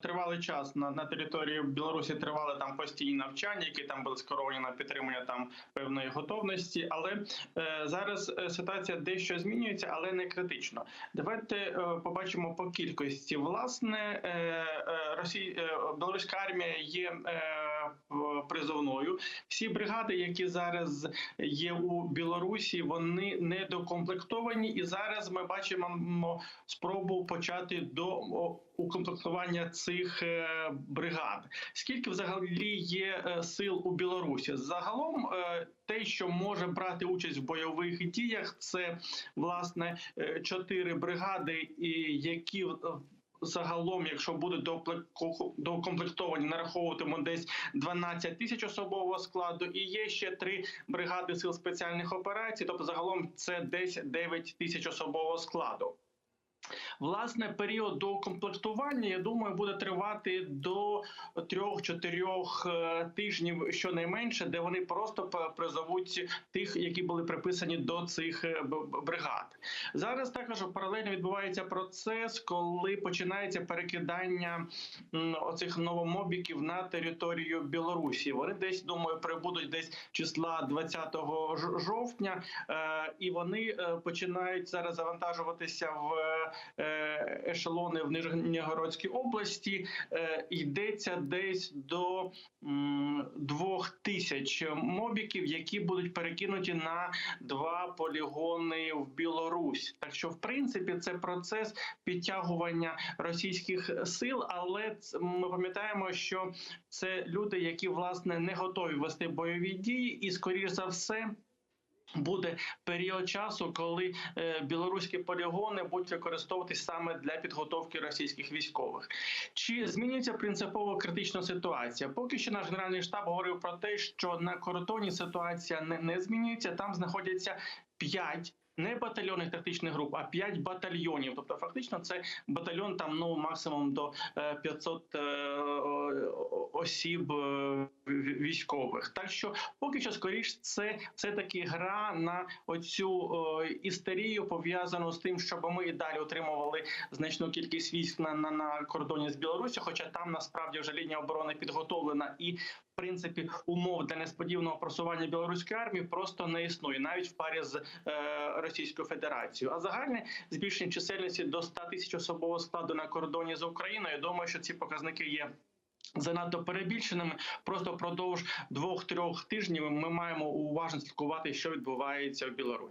Тривалий час на, на території Білорусі тривали там постійні навчання, які там були скеровані на підтримання там певної готовності. Але е, зараз е, ситуація дещо змінюється, але не критично. Давайте е, побачимо по кількості. Власне, е, е, Росій, е, білоруська армія є е, призовною. Всі бригади, які зараз є у Білорусі, вони недокомплектовані, і зараз ми бачимо спробу почати до укомплектування цих е, бригад. Скільки взагалі є е, сил у Білорусі? Загалом е, те, що може брати участь в бойових діях, це власне чотири бригади, які Загалом, якщо будуть доукомплектовані, нараховуватимуть десь 12 тисяч особового складу, і є ще три бригади сил спеціальних операцій. Тобто, загалом це десь 9 тисяч особового складу. Власне, період доукомплектування, я думаю, буде тривати до трьох-чотирьох е, тижнів щонайменше, де вони просто призовуть тих, які були приписані до цих е, бригад. Зараз також паралельно відбувається процес, коли починається перекидання оцих новомобіків на територію Білорусі. Вони десь думаю прибудуть десь числа 20 жовтня, е, і вони починають зараз завантажуватися в ешелони в Нижньогородській області. Е, Йдеться десь до двох тисяч мобіків, які будуть перекинуті на два полігони в Білорусь. Так що, в принципі, це процес підтягування російських сил, але ми пам'ятаємо, що це люди, які власне не готові вести бойові дії, і скоріш за все. Буде період часу, коли е, білоруські полігони будуть використовуватись саме для підготовки російських військових. Чи змінюється принципово критична ситуація? Поки що наш генеральний штаб говорив про те, що на кордоні ситуація не, не змінюється. Там знаходяться п'ять. Не батальйонних тактичних груп, а 5 батальйонів. Тобто, фактично, це батальйон там ну максимум до е, 500 е, осіб е, військових. Так що поки що, скоріш, це все таки гра на оцю істерію, пов'язану з тим, щоб ми і далі отримували значну кількість військ на, на, на кордоні з Білорусі, хоча там насправді вже лінія оборони підготовлена і. В принципі, умов для несподіваного просування білоруської армії просто не існує навіть в парі з е, Російською Федерацією. А загальне збільшення чисельності до 100 тисяч особового складу на кордоні з Україною. Я думаю, що ці показники є. Занадто перебільшеними, просто впродовж двох-трьох тижнів ми маємо уважно слідкувати, що відбувається в Білорусі.